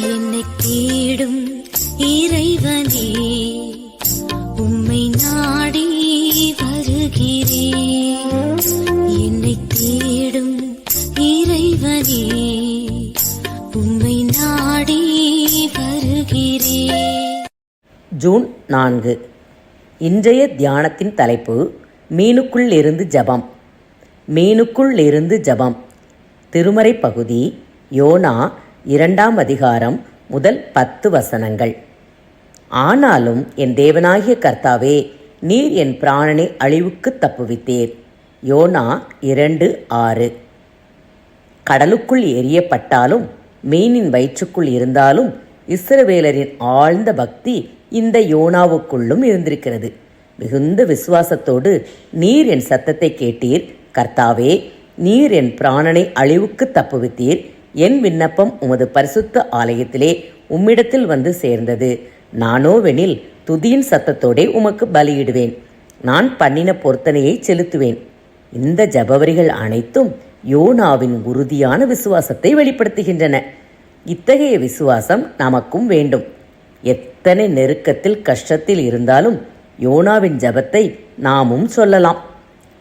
என்னை தேடும் இறைவனே உம்மை நாடி வருகிறேன். என்னை தேடும் இறைவனே உம்மை நாடி வருகிறேன். ஜூன் நான்கு. இன்றைய தியானத்தின் தலைப்பு மீனுக்குள் இருந்து ஜபம். மீனுக்குள் இருந்து ஜபம். திருமறை பகுதி யோனா இரண்டாம் அதிகாரம் முதல் பத்து வசனங்கள். ஆனாலும் என் தேவனாகிய கர்த்தாவே நீர் என் பிராணனை அழிவுக்கு தப்புவித்தீர். யோனா இரண்டு ஆறு. கடலுக்குள் எரியப்பட்டாலும் மீனின் வயிற்றுக்குள் இருந்தாலும் இஸ்ரவேலரின் ஆழ்ந்த பக்தி இந்த யோனாவுக்குள்ளும் இருந்திருக்கிறது. மிகுந்த விசுவாசத்தோடு நீர் என் சத்தத்தை கேட்டீர். கர்த்தாவே நீர் என் பிராணனை அழிவுக்கு தப்புவித்தீர். என் விண்ணப்பம் உமது பரிசுத்த ஆலயத்திலே உம்மிடத்தில் வந்து சேர்ந்தது. நானோவெனில் துதியின் சத்தத்தோடே உமக்கு பலியிடுவேன். நான் பண்ணின பொருத்தனையை செலுத்துவேன். இந்த ஜபவரிகள் அனைத்தும் யோனாவின் உறுதியான விசுவாசத்தை வெளிப்படுத்துகின்றன. இத்தகைய விசுவாசம் நமக்கும் வேண்டும். எத்தனை நெருக்கத்தில் கஷ்டத்தில் இருந்தாலும் யோனாவின் ஜபத்தை நாமும் சொல்லலாம்.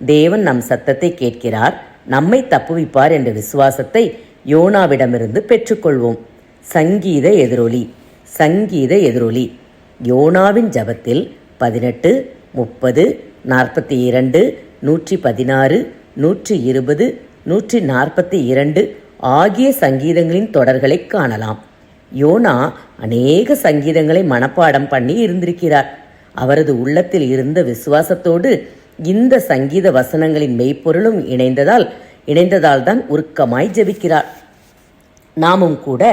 தேவன் நம் சத்தத்தை கேட்கிறார் நம்மை தப்புவிப்பார் என்ற விசுவாசத்தை யோனாவிடமிருந்து பெற்றுக்கொள்வோம். சங்கீத எதிரொலி சங்கீத எதிரொலி. யோனாவின் ஜபத்தில் பதினெட்டு முப்பது நாற்பத்தி இரண்டு நூற்றி பதினாறு நூற்றி இருபது நூற்றி நாற்பத்தி இரண்டு ஆகிய சங்கீதங்களின் தொடர்களை காணலாம். யோனா அநேக சங்கீதங்களை மனப்பாடம் பண்ணி இருந்திருக்கிறார். அவரது உள்ளத்தில் இருந்த விசுவாசத்தோடு இந்த சங்கீத வசனங்களின் மெய்ப்பொருளும் இணைந்ததால் இணைந்ததால் தான் உருக்கமாய் ஜெபிக்கிறார். நாமும் கூட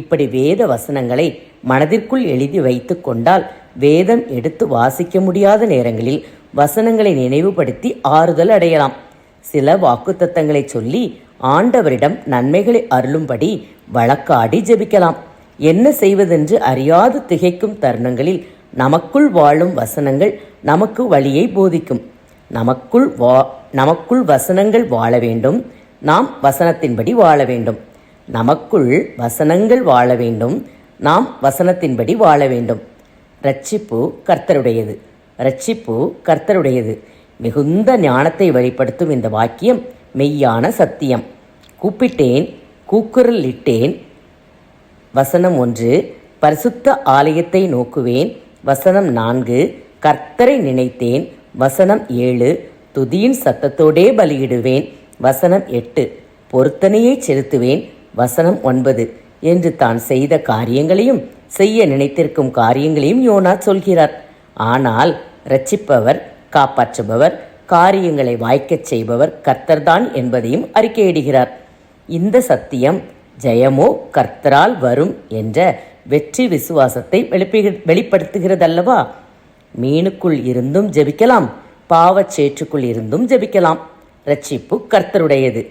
இப்படி வேத வசனங்களை மனதிற்குள் எழுதி வைத்து கொண்டால் வேதம் எடுத்து வாசிக்க முடியாத நேரங்களில் வசனங்களை நினைவுபடுத்தி ஆறுதல் அடையலாம். சில வாக்குத்தத்தங்களை சொல்லி ஆண்டவரிடம் நன்மைகளை அருளும்படி வழக்காடி ஜெபிக்கலாம். என்ன செய்வதென்று அறியாது திகைக்கும் தருணங்களில் நமக்குள் வாழும் வசனங்கள் நமக்கு வழியை போதிக்கும். நமக்குள் வா நமக்குள் வசனங்கள் வாழ வேண்டும். நாம் வசனத்தின்படி வாழ வேண்டும். நமக்குள் வசனங்கள் வாழ வேண்டும். நாம் வசனத்தின்படி வாழ வேண்டும். ரட்சிப்பு கர்த்தருடையது. ரட்சிப்பு கர்த்தருடையது. மிகுந்த ஞானத்தை வெளிப்படுத்தும் இந்த வாக்கியம் மெய்யான சத்தியம். கூப்பிட்டேன் கூக்குரலிட்டேன் வசனம் ஒன்று பரிசுத்த ஆலயத்தை நோக்குவேன். வசனம் நான்கு கர்த்தரை நினைத்தேன். வசனம் ஏழு துதியின் சத்தத்தோடே பலியிடுவேன். வசனம் எட்டு பொருத்தனையை செலுத்துவேன். வசனம் ஒன்பது என்று தான் செய்த காரியங்களையும் செய்ய நினைத்திருக்கும் காரியங்களையும் யோனா சொல்கிறார். ஆனால் ரட்சிப்பவர் காப்பாற்றுபவர் காரியங்களை வாய்க்கச் செய்பவர் கர்த்தர்தான் என்பதையும் அறிக்கையிடுகிறார் இந்த சத்தியம் ஜெயமோ கர்த்தரால் வரும் என்ற வெற்றி விசுவாசத்தை வெளிப்பி வெளிப்படுத்துகிறதல்லவா? மீனுக்குள் இருந்தும் ஜெபிக்கலாம். பாவச் சேற்றுக்குள் இருந்தும் ஜெபிக்கலாம். ரட்சிப்பு கர்த்தருடையது.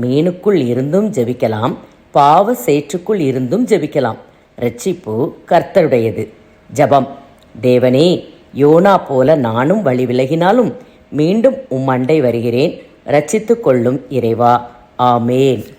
மீனுக்குள் இருந்தும் ஜெபிக்கலாம். பாவ சேற்றுக்குள் இருந்தும் ஜெபிக்கலாம். ரட்சிப்பு கர்த்தருடையது. ஜபம். தேவனே யோனா போல நானும் வழி விலகினாலும் மீண்டும் உம் அண்டை வருகிறேன். ரட்சித்துக் கொள்ளும் இறைவா. ஆமேன்.